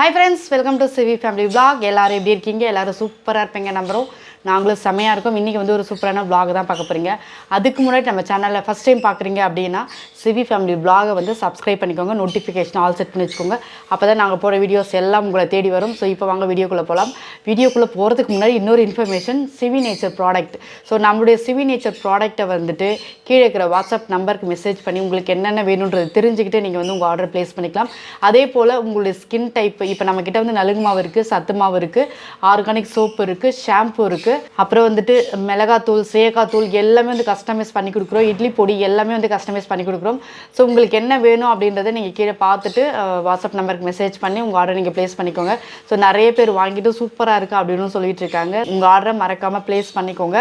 Hi friends welcome to CV family vlog எல்லாரும் எப்படி இருக்கீங்க? எல்லாரும் சூப்பராக இருப்பீங்க நம்புகிறோம் நாங்களும் செமையாக இருக்கோம். இன்றைக்கி வந்து ஒரு சூப்பரான ப்ளாக் தான் பார்க்க போகிறீங்க அதுக்கு முன்னாடி நம்ம சேனலில் ஃபஸ்ட் டைம் பார்க்குறீங்க அப்படின்னா சிவி ஃபேமிலி vlog-அ வந்து சப்ஸ்கிரைப் பண்ணிக்கோங்க. நோட்டிஃபிகேஷன் ஆல் செட் பண்ணி வச்சுக்கோங்க. அப்போ தான் நாங்கள் போகிற வீடியோஸ் எல்லாம் உங்களை தேடி வரும். ஸோ இப்போ வாங்க வீடியோக்குள்ளே போகலாம் வீடியோக்குள்ளே போகிறதுக்கு முன்னாடி இன்னொரு information CV nature product so நம்மளுடைய சிவி நேச்சர் ப்ராடக்ட்டை வந்துட்டு கீழே இருக்கிற வாட்ஸ்அப் நம்பருக்கு மெசேஜ் பண்ணி உங்களுக்கு என்னென்ன வேணுன்றது தெரிஞ்சுக்கிட்டு நீங்கள் வந்து உங்கள் ஆர்டர் ப்ளேஸ் பண்ணிக்கலாம். அதே போல் உங்களுடைய ஸ்கின் டைப் இப்போ நம்மக்கிட்ட வந்து நலுங்கு மாவு இருக்குது சத்து மாவு இருக்குது ஆர்கானிக் சோப்பு இருக்குது ஷாம்பு இருக்குது அப்புறம் வந்துட்டு மிளகாத்தூள் சேகாத்தூள் எல்லாமே வந்து கஸ்டமைஸ் பண்ணி கொடுக்குறோம். இட்லி பொடி எல்லாமே வந்து கஸ்டமைஸ் பண்ணி கொடுக்குறோம். ஸோ உங்களுக்கு என்ன வேணும் அப்படின்றத நீங்கள் கீழே பார்த்துட்டு வாட்ஸ்அப் நம்பருக்கு மெசேஜ் பண்ணி உங்கள் ஆர்டர் நீங்கள் ப்ளேஸ் பண்ணிக்கோங்க. ஸோ நிறைய பேர் வாங்கிட்டு சூப்பராக இருக்குது அப்படின்னு சொல்லிட்டு இருக்காங்க. உங்கள் ஆர்டரை மறக்காமல் ப்ளேஸ் பண்ணிக்கோங்க.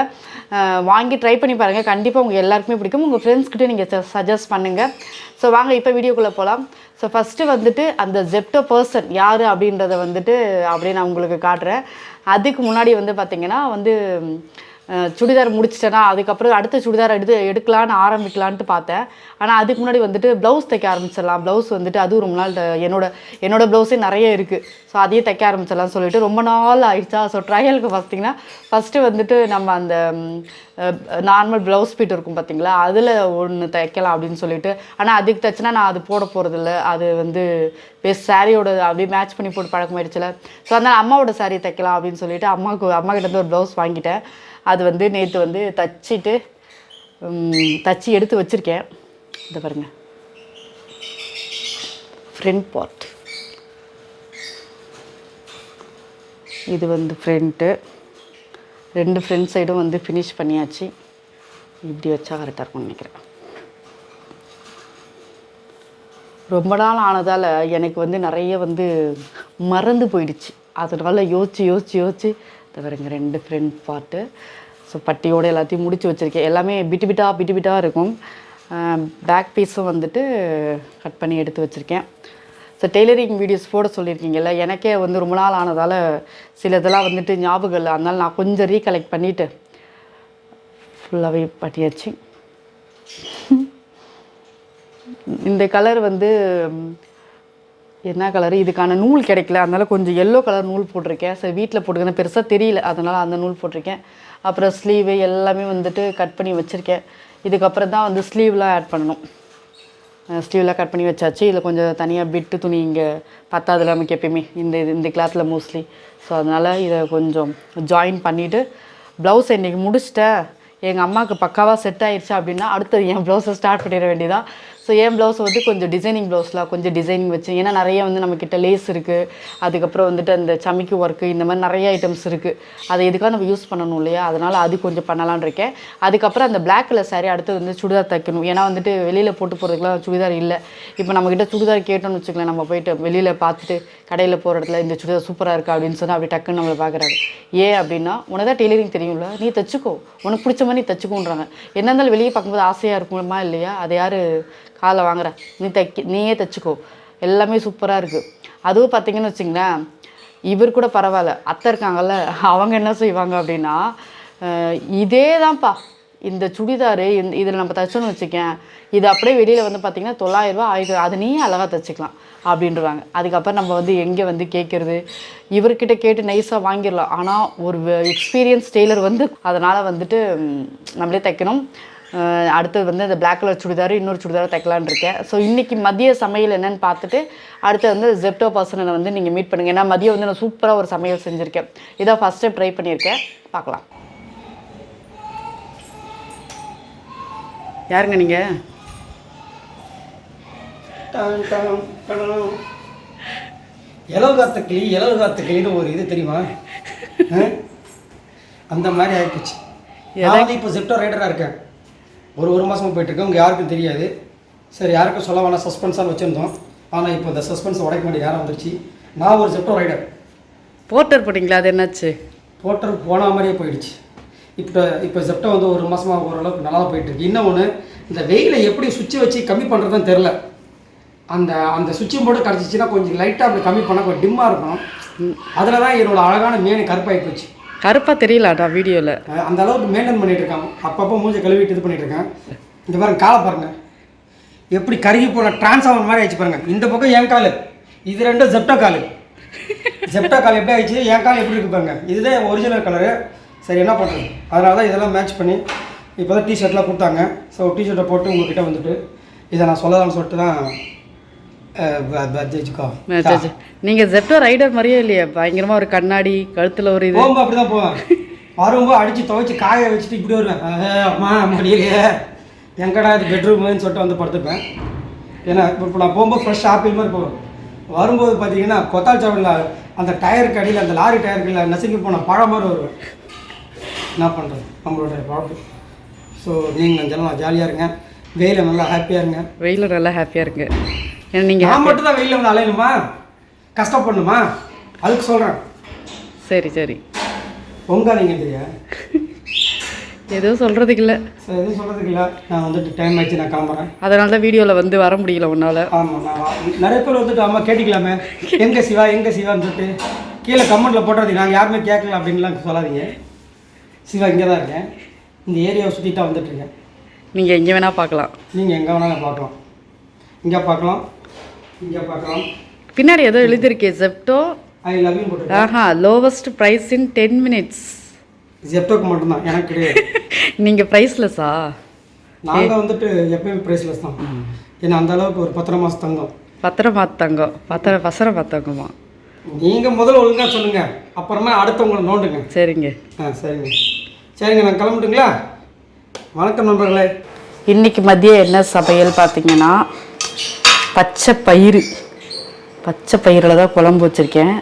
வாங்கி ட்ரை பண்ணி பாருங்கள் கண்டிப்பாக உங்கள் எல்லாருக்குமே பிடிக்கும். உங்கள் ஃப்ரெண்ட்ஸ்கிட்ட நீங்கள் சஜஸ்ட் பண்ணுங்கள் ஸோ வாங்க இப்போ வீடியோக்குள்ளே போகலாம் ஸோ ஃபஸ்ட்டு வந்துட்டு அந்த ஜெப்டோ பர்சன் யார் அப்படின்றத வந்துட்டு அப்படியே நான் உங்களுக்கு காட்டுறேன். அதுக்கு முன்னாடி வந்து பார்த்திங்கன்னா வந்து சுடிதார் முடிச்சிட்டேன்னா அதுக்கப்புறம் அடுத்த சுடிதார் எடுத்து எடுக்கலான்னு ஆரம்பிக்கலான்ட்டு பார்த்தேன். ஆனால் அதுக்கு முன்னாடி வந்துட்டு ப்ளவுஸ் தைக்க ஆரம்பிச்சிடலாம். ப்ளவுஸ் வந்துட்டு அதுவும் ரொம்ப நாள் என்னோடய என்னோட என்னோட ப்ளவுஸே நிறைய இருக்குது ஸோ அதையே தைக்க ஆரம்பிச்சிடலாம் சொல்லிட்டு ரொம்ப நாள் ஆயிடுச்சா? ஸோ ட்ரையலுக்கு பார்த்தீங்கன்னா ஃபஸ்ட்டு வந்துட்டு நம்ம அந்த நார்மல் ப்ளவுஸ் பீட் இருக்கும் பார்த்தீங்களா? அதில் ஒன்று தைக்கலாம் அப்படின்னு சொல்லிட்டு. ஆனால் அதுக்கு தைச்சினா நான் அது போட போகிறதில்ல அது வந்து பெஸ்ட் சாரியோட அப்படியே மேட்ச் பண்ணி போட்டு பழக்கமாயிடுச்சுல. ஸோ அதனால் அம்மாவோட சாரீ தைக்கலாம் அப்படின்னு சொல்லிட்டு அம்மாவுக்கு அம்மா கிட்ட ஒரு ப்ளவுஸ் வாங்கிட்டேன். அது வந்து நேற்று வந்து தச்சிட்டு தச்சு எடுத்து வச்சுருக்கேன். இதை பாருங்கள் ஃப்ரண்ட் பார்ட் இது வந்து ஃப்ரண்ட்டு ரெண்டு ஃப்ரண்ட் சைடும் வந்து ஃபினிஷ் பண்ணியாச்சு. இப்படி வச்சா கரெக்டாக இருக்கும்னு நினைக்கிறேன். ரொம்ப நாள் ஆனதால் எனக்கு வந்து நிறைய வந்து மறந்து போயிடுச்சு. அதனால் யோசித்து யோசித்து யோசித்து இந்த ரெண்டு ஃப்ரண்ட் பார்ட்டு ஸோ பட்டியோடு எல்லாத்தையும் முடித்து வச்சுருக்கேன். எல்லாமே பிட்டு பிட்டா பிட்டு பிட்டாக இருக்கும். பேக் பீஸும் வந்துட்டு கட் பண்ணி எடுத்து வச்சுருக்கேன். ஸோ டெய்லரிங் வீடியோஸ் போட சொல்லியிருக்கீங்கல்ல எனக்கே வந்து ரொம்ப நாள் ஆனதால் சில இதெல்லாம் வந்துட்டு ஞாபகம் இல்லை. அதனால் நான் கொஞ்சம் ரீகலெக்ட் பண்ணிவிட்டு ஃபுல்லாகவே பட்டியாச்சு. இந்த கலர் வந்து என்ன கலர் இதுக்கான நூல் கிடைக்கல. அதனால கொஞ்சம் எல்லோ கலர் நூல் போட்டிருக்கேன். சரி வீட்டில் போட்டுக்கிறேன். பெருசாக தெரியல. அதனால் அந்த நூல் போட்டிருக்கேன். அப்புறம் ஸ்லீவு எல்லாமே வந்துட்டு கட் பண்ணி வச்சுருக்கேன். இதுக்கப்புறம் தான் வந்து ஸ்லீவ்லாம் ஆட் பண்ணணும். ஸ்லீவ்லாம் கட் பண்ணி வச்சாச்சு. இதில் கொஞ்சம் தனியாக பிட்டு துணி இங்கே பத்தாது நமக்கு எப்பயுமே. இந்த இது- இந்த கிளாத்தில் மோஸ்ட்லி ஸோ அதனால் இதை கொஞ்சம் ஜாயின் பண்ணிவிட்டு ப்ளவுஸ் இன்றைக்கி முடிச்சிட்டேன். எங்கள் அம்மாவுக்கு பக்காவாக செட் ஆயிடுச்சு அப்படின்னா அடுத்தது என் ப்ளவுஸை ஸ்டார்ட் பண்ணிட வேண்டியதான் ஸோ என் ப்ளவுஸ் வந்து கொஞ்சம் டிசைனிங் ப்ளவுஸ்லாம் கொஞ்சம் டிசைனிங் வச்சு ஏன்னா நிறைய வந்து நம்மக்கிட்ட லேஸ் இருக்குது அதுக்கப்புறம் வந்துட்டு அந்த சமைக்கு ஒர்க்கு இந்த மாதிரி நிறைய ஐட்டம்ஸ் இருக்குது அதை எதுக்காக நம்ம யூஸ் பண்ணணும் இல்லையா? அதனால் அது கொஞ்சம் பண்ணலான்னு இருக்கேன். அதுக்கப்புறம் அந்த பிளாக் கலர் சாரீ அடுத்தது வந்து சுடிதார் தைக்கணும். ஏன்னா வந்துட்டு வெளியில் போட்டு போகிறதுக்குலாம் சுடிதார் இல்லை. இப்போ நம்மக்கிட்ட சுடிதார் கேட்டோம்னு வச்சுக்கலாம் நம்ம போயிட்டு வெளியில் பார்த்துட்டு கடையில் போகிற இடத்துல இந்த சுடிதார் சூப்பராக இருக்கா அப்படின்னு சொன்னால் அப்படி டக்குன்னு நம்மளை பார்க்குறாரு. ஏன் அப்படின்னா உனக்கு தான் டெய்லரிங் தெரியும்ல. நீ தைச்சிக்கோ. உனக்கு பிடிச்ச மாதிரி நீ தைச்சிக்கோன்றாங்க என்ன இருந்தாலும் வெளியே பார்க்கும்போது ஆசையாக இருக்குமா இல்லையா? அதை யார்? காலை வாங்குற நீ தைக்க நீயே தைச்சிக்கோ. எல்லாமே சூப்பராக இருக்குது அதுவும் பார்த்தீங்கன்னு வச்சிங்களேன் இவர் கூட பரவாயில்ல. அத்தை இருக்காங்கல்ல அவங்க என்ன செய்வாங்க அப்படின்னா இதே தான்ப்பா இந்த சுடிதாரு இந்த இதில் நம்ம தைச்சோன்னு வச்சுக்கேன். இது அப்படியே வெளியில் வந்து பார்த்தீங்கன்னா தொள்ளாயிரரூபா ஆயிரம் அது நீயே அழகாக தைச்சிக்கலாம் அப்படின்றவாங்க அதுக்கப்புறம் நம்ம வந்து எங்கே வந்து கேட்குறது? இவர்கிட்ட கேட்டு நைஸாக வாங்கிடலாம். ஆனால் ஒரு எக்ஸ்பீரியன்ஸ் டெய்லர் வந்து அதனால் வந்துட்டு நம்மளே தைக்கணும். அடுத்தது வந்து அந்த பிளாக் கலர் சுடிதார் இன்னொரு சுடிதார் தைக்கலான் இருக்கேன். ஸோ இன்றைக்கி மதிய சமையல் என்னன்னு பார்த்துட்டு அடுத்து வந்து ஜெப்டோ பர்சனை வந்து நீங்கள் மீட் பண்ணுங்கள் ஏன்னா மதியம் வந்து நான் சூப்பராக ஒரு சமையல் செஞ்சுருக்கேன். இதான் ஃபஸ்ட் டைம் ட்ரை பண்ணியிருக்கேன். பார்க்கலாம். யாருங்க நீங்கள். இலவு காத்த கிளி இலவு காத்த கிளின்னு ஒரு இது தெரியுமா? அந்த மாதிரி ஆயிப்போச்சு. நான் வந்து இப்போ ஜெப்டோ ரைடராக இருக்கேன். ஒரு ஒரு மாதமாக போயிட்டுருக்கேன் உங்கள் யாருக்கும் தெரியாது. சரி யாருக்கும் சொல்ல வேணாம். சஸ்பென்ஸாக வச்சுருந்தோம். ஆனால் இப்போ இந்த சஸ்பென்ஸ் உடைக்க வேண்டிய நேரம் வந்துருச்சு. நான் ஒரு ஜெப்டோ ரைடர். போர்ட்டர் போட்டிங்களா? அது என்னாச்சு? போட்டர் போன மாதிரியே போயிடுச்சு. இப்போ இப்போ ஜெப்டோ வந்து ஒரு மாதமாக ஓரளவுக்கு நல்லா தான் போயிட்டு இருக்கு இன்னொன்று இந்த வெயிலை எப்படி சுவிட்சை வச்சு கம்மி பண்ணுறதுன்னு தெரில அந்த அந்த சுவிட்சும் போட்டு கிடச்சிச்சின்னா கொஞ்சம் லைட்டாக அப்படி கம்மி பண்ணால் கொஞ்சம் டிம்மாக இருக்கும். அதில் தான் என்னோட அழகான மேனு கருப்பாகி போச்சு. கருப்பாக தெரியலடா வீடியோவில் அந்த அளவுக்கு மெயின்டைன் பண்ணிட்டு இருக்கான் அப்பப்போ மூஞ்ச கழுவிட்டு இது பண்ணிட்டு இருக்கேன் இந்த பாருங்க காலை பாருங்க. எப்படி கருகி போன டிரான்ஸ்ஃபார்மர் மாதிரி ஆயிடுச்சு பாருங்க. இந்த பக்கம் என் காலு இது ரெண்டும் ஜெப்டோ காலு. ஜெப்டா கால் எப்படி ஆயிடுச்சு? என் கால் எப்படி இருக்கு பாருங்க. இதுதான் ஒரிஜினல் கலரு சரி என்ன பண்ணுறது அதனால தான் இதெல்லாம் மேட்ச் பண்ணி இப்போ தான் டிஷர்ட்லாம் கொடுத்தாங்க. ஸோ டிஷர்ட்டை போட்டு உங்ககிட்ட வந்துட்டு இதை நான் சொல்லலாம்னு சொல்லிட்டு தான் நீங்க ஜெப்டோ ரைடர் மாதிரியே இல்லையா. பயங்கரமா ஒரு கண்ணாடி கழுத்துல ஒரு இது. போகும்போது அப்படி தான் போவேன். வரும்போது அடித்து துவைச்சி காய வச்சுட்டு இப்படி வருவேன். அம்மா முடியலையே. எங்கடா இது பெட்ரூம்னு சொல்லிட்டு வந்து படுத்துப்பேன். ஏன்னா இப்போ நான் போகும்போது ஃப்ரெஷ் ஆப்பிள் மாதிரி போவேன். வரும்போது பார்த்தீங்கன்னா கொத்தால் சாவடியில் அந்த டயருக்கு அடியில் அந்த லாரி டயருக்கு நசுங்கி போன பழம் மாதிரி வருவேன். என்ன பண்ணுறது நம்மளோட ப்ராப்ளம் ஸோ நீங்கள் கொஞ்சம் ஜாலியாக இருங்க. வெயில நல்லா ஹாப்பியாக இருங்க. வெயில நல்லா ஹாப்பியா இருக்கு ஏன்னா நீங்க நான் மட்டும் தான் வெயிலில் வந்து அலையணுமா? கஷ்டப்படணுமா? அதுக்கு சொல்கிறேன் சரி சரி. பொங்காதீங்க தெரியா எதுவும் சொல்றதுக்கு இல்லை. ஸோ எதுவும் சொல்கிறதுக்கு இல்லை. நான் வந்துட்டு டைம் ஆச்சு நான் கிளம்புறேன். அதனால தான் வீடியோவில் வந்து வர முடியல உன்னால. ஆமாம் நான் நிறைய பேர் வந்துட்டு ஆமாம் கேட்டிக்கலாமே. எங்கே சிவா எங்கே சிவான்னு சொல்லிட்டு கீழே கமெண்ட்டில் போட்டுறதுக்கு நாங்கள் யாருமே கேட்கல அப்படின்லாம் சொல்லாதீங்க. சிவா இங்கே தான் இருக்கேன். இந்த ஏரியாவை சுற்றிட்டா வந்துட்டுருக்கேன் நீங்க எங்கே வேணா பார்க்கலாம். நீங்கள் எங்கே வேணாலும் பார்க்கலாம். இங்கே பார்க்கலாம். இங்கே பார்க்கலாம். பின்னாடி ஏதோ எழுதியிருக்கே Zepto I love you Aha lowest price in ten minutes ஜெப்டோக்கு மட்டும்தான் எனக்கு கிடையாது. நீங்க ப்ரைஸ்லெஸ்ஸா நாங்கள் வந்துட்டு எப்பயுமே ப்ரைஸ்லெஸ் தான். ஏன்னா அந்த அளவுக்கு ஒரு பத்திர மாதம் தங்கம். பத்திரம் பார்த்தாங்க பத்திர பசரம் பார்த்தாங்கம்மா நீங்கள் முதல்ல ஒழுங்காக சொல்லுங்கள் அப்புறமா அடுத்தவங்களை நோண்டுங்க. சரிங்க. ஆ சரிங்க. சரிங்க நான் கிளம்பட்டுங்களா? வணக்கம் நண்பர்களே. இன்றைக்கி மதியம் என்ன சமையல் பார்த்தீங்கன்னா பச்சை பயிறு. பச்சை பயிரில் தான் குழம்பு வச்சுருக்கேன்.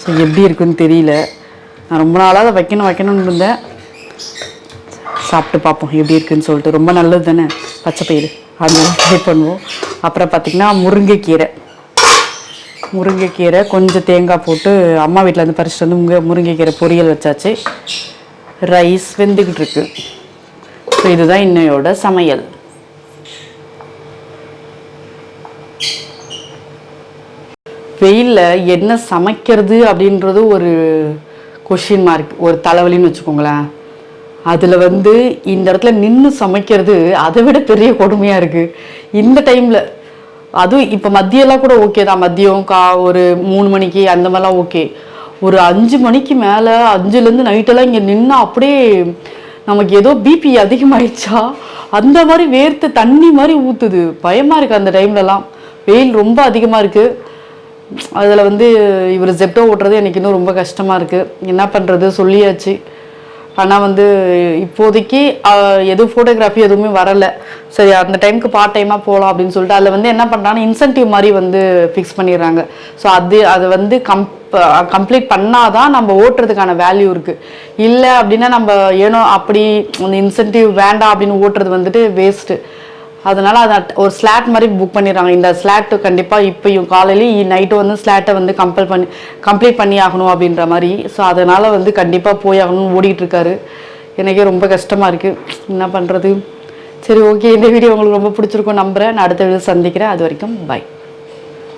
ஸோ எப்படி இருக்குன்னு தெரியல. நான் ரொம்ப நாளாக அதை வைக்கணும் வைக்கணும்னு இருந்தேன். சாப்பிட்டு பார்ப்போம் எப்படி இருக்குன்னு சொல்லிட்டு. ரொம்ப நல்லது தானே பச்சை பயிறு. அதனால ட்ரை பண்ணுவோம். அப்புறம் பார்த்திங்கன்னா முருங்கைக்கீரை. முருங்கைக்கீரை கொஞ்சம் தேங்காய் போட்டு அம்மா வீட்டில் வந்து பறிச்சுட்டு வந்து முருங்கைக்கீரை பொரியல் வச்சாச்சு. ரைஸ் வெந்துக்கிட்டு இருக்கு ஸோ இதுதான் இன்னையோட சமையல். வெயிலில் என்ன சமைக்கிறது அப்படின்றது ஒரு கொஷின் மார்க் ஒரு தலைவலின்னு வச்சுக்கோங்களேன். அதில் வந்து இந்த இடத்துல நின்று சமைக்கிறது அதை விட பெரிய கொடுமையாக இருக்குது இந்த டைமில் அதுவும் இப்போ மதியம்லாம் கூட ஓகே தான். மதியம் கா ஒரு மூணு மணிக்கு அந்த மாதிரிலாம் ஓகே ஒரு அஞ்சு மணிக்கு மேலே அஞ்சுலேருந்து நைட்டெல்லாம் இங்கே நின்று அப்படியே நமக்கு ஏதோ பிபி அதிகமாயிடுச்சா? அந்த மாதிரி வேர்த்து தண்ணி மாதிரி ஊற்றுது பயமாக இருக்குது அந்த டைம்லலாம் வெயில் ரொம்ப அதிகமாக இருக்குது அதில் வந்து இவர் ஜெப்டோ ஓட்டுறது எனக்கு இன்னும் ரொம்ப கஷ்டமாக இருக்குது என்ன பண்ணுறது சொல்லியாச்சு. ஆனால் வந்து இப்போதைக்கு எதுவும் ஃபோட்டோகிராஃபி எதுவுமே வரலை. சரி அந்த டைமுக்கு பார்ட் டைமாக போகலாம் அப்படின்னு சொல்லிட்டு அதில் வந்து என்ன பண்ணுறாங்கன்னா இன்சென்டிவ் மாதிரி வந்து ஃபிக்ஸ் பண்ணிடுறாங்க. ஸோ அது அது வந்து கம்ப் கம்ப்ளீட் பண்ணால் தான் நம்ம ஓட்டுறதுக்கான வேல்யூ இருக்குது இல்லை அப்படின்னா நம்ம ஏனோ அப்படி அந்த இன்சென்டிவ் வேண்டாம் அப்படின்னு ஓட்டுறது வந்துட்டு வேஸ்ட்டு அதனால் அதை ஒரு ஸ்லாட் மாதிரி புக் பண்ணிடுறாங்க. இந்த ஸ்லாட்டு கண்டிப்பாக இப்போயும் காலையிலையும் நைட்டு வந்து ஸ்லாட்டை வந்து கம்பல் பண்ணி கம்ப்ளீட் பண்ணி ஆகணும் அப்படின்ற மாதிரி. ஸோ அதனால் வந்து கண்டிப்பாக போய் ஆகணும்னு ஓடிட்டு எனக்கே ரொம்ப கஷ்டமாக இருக்குது என்ன பண்ணுறது சரி ஓகே இந்த வீடியோ உங்களுக்கு ரொம்ப பிடிச்சிருக்கும் நம்புகிறேன் நான் அடுத்த வீடியோ சந்திக்கிறேன். அது வரைக்கும் பை